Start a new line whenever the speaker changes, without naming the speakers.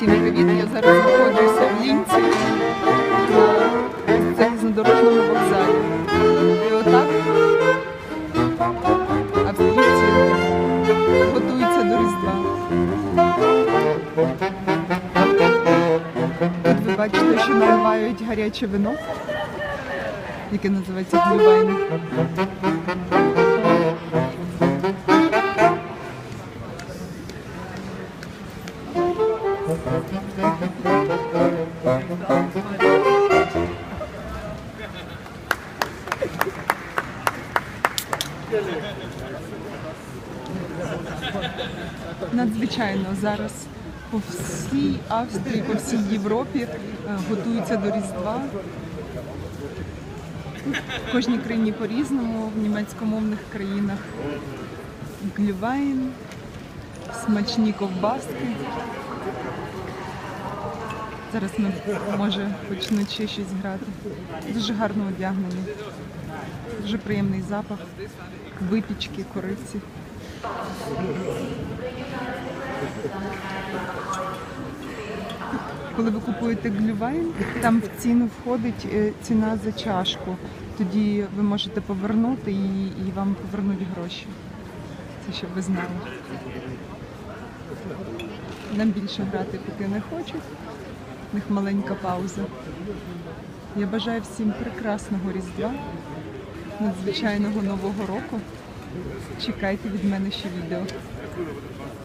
Всім привіт! Я зараз знаходжуся в Лінці на залізнодорожному вокзалі. І отак австрійці готуються до Різдва. Тут ви бачите, що наливають гаряче вино, яке називається глювайн. Надзвичайно зараз по всій Австрії, по всій Європі е, готуються до Різдва. В кожній країні по-різному, в німецькомовних країнах глювайн, смачні ковбаски. Зараз ми, може, ще щось грати. Дуже гарно одягнені. Дуже приємний запах випічки, кориці. Коли ви купуєте глювайн, там в ціну входить е, ціна за чашку. Тоді ви можете повернути і, і вам повернуть гроші. Це щоб ви знали. Нам більше грати поки не хочуть. У них маленька пауза. Я бажаю всім прекрасного Різдва, надзвичайного Нового року. Чекайте від мене ще відео.